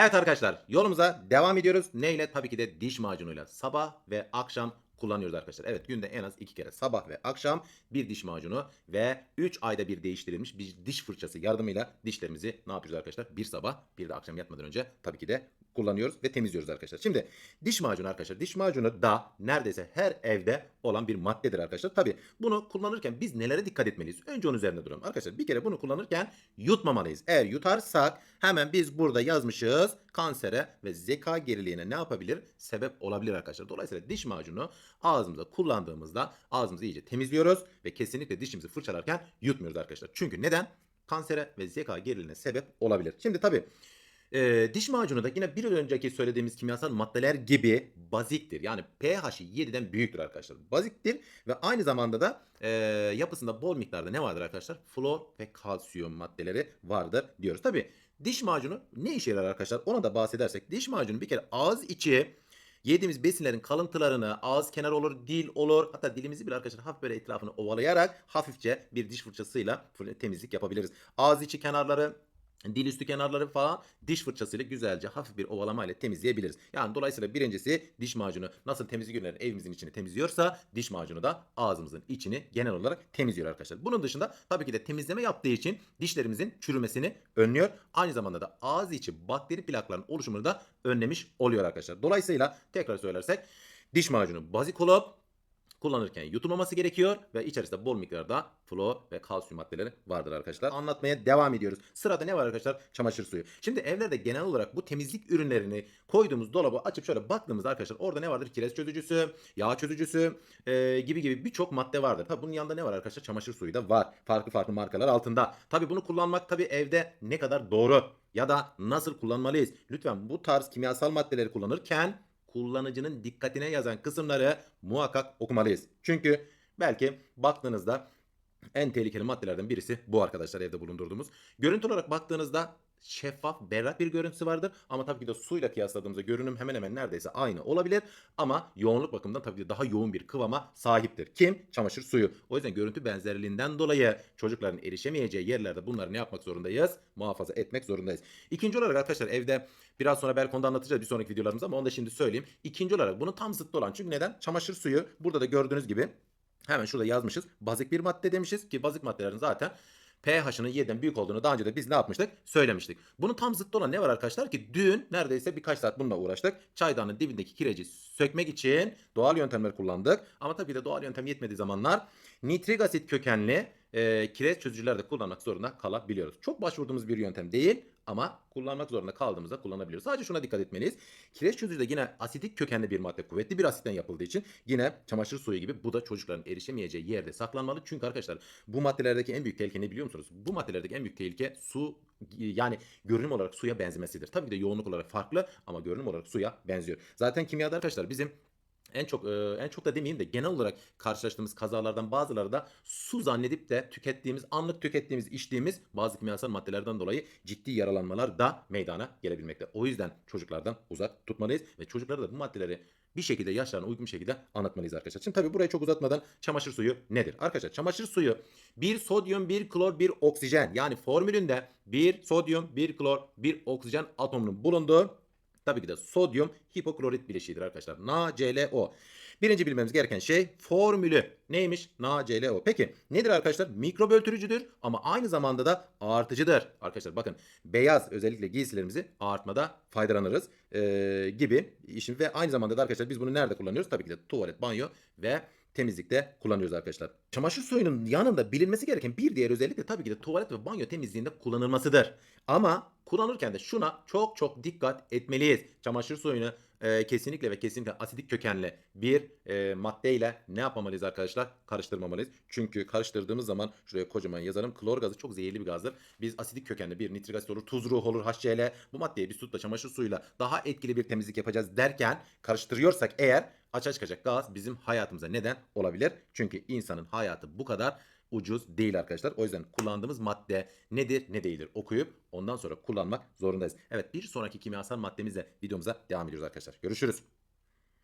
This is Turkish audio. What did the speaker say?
Evet arkadaşlar yolumuza devam ediyoruz. Neyle? Tabii ki de diş macunuyla. Sabah ve akşam kullanıyoruz arkadaşlar. Evet günde en az iki kere sabah ve akşam bir diş macunu ve 3 ayda bir değiştirilmiş bir diş fırçası yardımıyla dişlerimizi ne yapıyoruz arkadaşlar? Bir sabah bir de akşam yatmadan önce tabii ki de kullanıyoruz ve temizliyoruz arkadaşlar. Şimdi diş macunu arkadaşlar. Diş macunu da neredeyse her evde olan bir maddedir arkadaşlar. Tabii bunu kullanırken biz nelere dikkat etmeliyiz? Önce onun üzerinde duralım. Arkadaşlar bir kere bunu kullanırken yutmamalıyız. Eğer yutarsak hemen biz burada yazmışız kansere ve zeka geriliğine ne yapabilir? Sebep olabilir arkadaşlar. Dolayısıyla diş macunu ağzımıza kullandığımızda ağzımızı iyice temizliyoruz ve kesinlikle dişimizi fırçalarken yutmuyoruz arkadaşlar. Çünkü neden? Kansere ve zeka geriliğine sebep olabilir. Şimdi tabii e, diş macunu da yine bir önceki söylediğimiz kimyasal maddeler gibi baziktir. Yani pH'i 7'den büyüktür arkadaşlar. Baziktir ve aynı zamanda da e, yapısında bol miktarda ne vardır arkadaşlar? Flor ve kalsiyum maddeleri vardır diyoruz. Tabii diş macunu ne işe yarar arkadaşlar? Ona da bahsedersek diş macunu bir kere ağız içi yediğimiz besinlerin kalıntılarını ağız kenarı olur, dil olur. Hatta dilimizi bile arkadaşlar hafif böyle etrafını ovalayarak hafifçe bir diş fırçasıyla temizlik yapabiliriz. Ağız içi kenarları dil üstü kenarları falan diş fırçasıyla güzelce hafif bir ovalama ile temizleyebiliriz. Yani dolayısıyla birincisi diş macunu nasıl temizlik ürünleri evimizin içini temizliyorsa diş macunu da ağzımızın içini genel olarak temizliyor arkadaşlar. Bunun dışında tabii ki de temizleme yaptığı için dişlerimizin çürümesini önlüyor. Aynı zamanda da ağız içi bakteri plakların oluşumunu da önlemiş oluyor arkadaşlar. Dolayısıyla tekrar söylersek diş macunu bazik olup kullanırken yutulmaması gerekiyor ve içerisinde bol miktarda flor ve kalsiyum maddeleri vardır arkadaşlar. Anlatmaya devam ediyoruz. Sırada ne var arkadaşlar? Çamaşır suyu. Şimdi evlerde genel olarak bu temizlik ürünlerini koyduğumuz dolabı açıp şöyle baktığımızda arkadaşlar orada ne vardır? Kireç çözücüsü, yağ çözücüsü e, gibi gibi birçok madde vardır. Tabi bunun yanında ne var arkadaşlar? Çamaşır suyu da var. Farklı farklı markalar altında. Tabi bunu kullanmak tabi evde ne kadar doğru ya da nasıl kullanmalıyız? Lütfen bu tarz kimyasal maddeleri kullanırken kullanıcının dikkatine yazan kısımları muhakkak okumalıyız. Çünkü belki baktığınızda en tehlikeli maddelerden birisi bu arkadaşlar evde bulundurduğumuz. Görüntü olarak baktığınızda şeffaf, berrak bir görüntüsü vardır. Ama tabii ki de suyla kıyasladığımızda görünüm hemen hemen neredeyse aynı olabilir. Ama yoğunluk bakımından tabii ki daha yoğun bir kıvama sahiptir. Kim? Çamaşır suyu. O yüzden görüntü benzerliğinden dolayı çocukların erişemeyeceği yerlerde bunları ne yapmak zorundayız? Muhafaza etmek zorundayız. İkinci olarak arkadaşlar evde biraz sonra belki onda anlatacağız bir sonraki videolarımızda ama onu da şimdi söyleyeyim. İkinci olarak bunun tam zıttı olan çünkü neden? Çamaşır suyu burada da gördüğünüz gibi Hemen şurada yazmışız. Bazik bir madde demişiz ki bazik maddelerin zaten pH'ının 7'den büyük olduğunu daha önce de biz ne yapmıştık? Söylemiştik. Bunun tam zıttı olan ne var arkadaşlar ki dün neredeyse birkaç saat bununla uğraştık. Çaydanın dibindeki kireci sökmek için doğal yöntemler kullandık. Ama tabii de doğal yöntem yetmediği zamanlar nitrik asit kökenli e, kireç çözücüler de kullanmak zorunda kalabiliyoruz. Çok başvurduğumuz bir yöntem değil ama kullanmak zorunda kaldığımızda kullanabiliyoruz. Sadece şuna dikkat etmeliyiz. Kireç çözücü de yine asitik kökenli bir madde, kuvvetli bir asitten yapıldığı için yine çamaşır suyu gibi bu da çocukların erişemeyeceği yerde saklanmalı. Çünkü arkadaşlar bu maddelerdeki en büyük tehlike ne biliyor musunuz? Bu maddelerdeki en büyük tehlike su yani görünüm olarak suya benzemesidir. Tabii ki de yoğunluk olarak farklı ama görünüm olarak suya benziyor. Zaten kimyada arkadaşlar bizim en çok e, en çok da demeyeyim de genel olarak karşılaştığımız kazalardan bazıları da su zannedip de tükettiğimiz, anlık tükettiğimiz, içtiğimiz bazı kimyasal maddelerden dolayı ciddi yaralanmalar da meydana gelebilmekte. O yüzden çocuklardan uzak tutmalıyız ve çocuklara da bu maddeleri bir şekilde yaşlarına uygun bir şekilde anlatmalıyız arkadaşlar. Şimdi tabii burayı çok uzatmadan çamaşır suyu nedir? Arkadaşlar çamaşır suyu bir sodyum, bir klor, bir oksijen yani formülünde bir sodyum, bir klor, bir oksijen atomunun bulunduğu Tabii ki de sodyum hipoklorit bileşiğidir arkadaşlar. NaClO. Birinci bilmemiz gereken şey formülü. Neymiş? NaClO. Peki nedir arkadaşlar? Mikrop öldürücüdür ama aynı zamanda da artıcıdır. Arkadaşlar bakın beyaz özellikle giysilerimizi ağartmada faydalanırız ee, gibi. işin Ve aynı zamanda da arkadaşlar biz bunu nerede kullanıyoruz? Tabii ki de tuvalet, banyo ve temizlikte kullanıyoruz arkadaşlar. Çamaşır suyunun yanında bilinmesi gereken bir diğer özellik de tabii ki de tuvalet ve banyo temizliğinde kullanılmasıdır. Ama kullanırken de şuna çok çok dikkat etmeliyiz. Çamaşır suyunu e, kesinlikle ve kesinlikle asidik kökenli bir e, maddeyle ne yapmamalıyız arkadaşlar? Karıştırmamalıyız. Çünkü karıştırdığımız zaman şuraya kocaman yazarım. Klor gazı çok zehirli bir gazdır. Biz asidik kökenli bir nitrik asit olur, tuz ruh olur, HCl bu maddeyi biz tutla çamaşır suyuyla daha etkili bir temizlik yapacağız derken karıştırıyorsak eğer açığa çıkacak gaz bizim hayatımıza neden olabilir. Çünkü insanın hayatı bu kadar ucuz değil arkadaşlar. O yüzden kullandığımız madde nedir ne değildir okuyup ondan sonra kullanmak zorundayız. Evet bir sonraki kimyasal maddemizle videomuza devam ediyoruz arkadaşlar. Görüşürüz.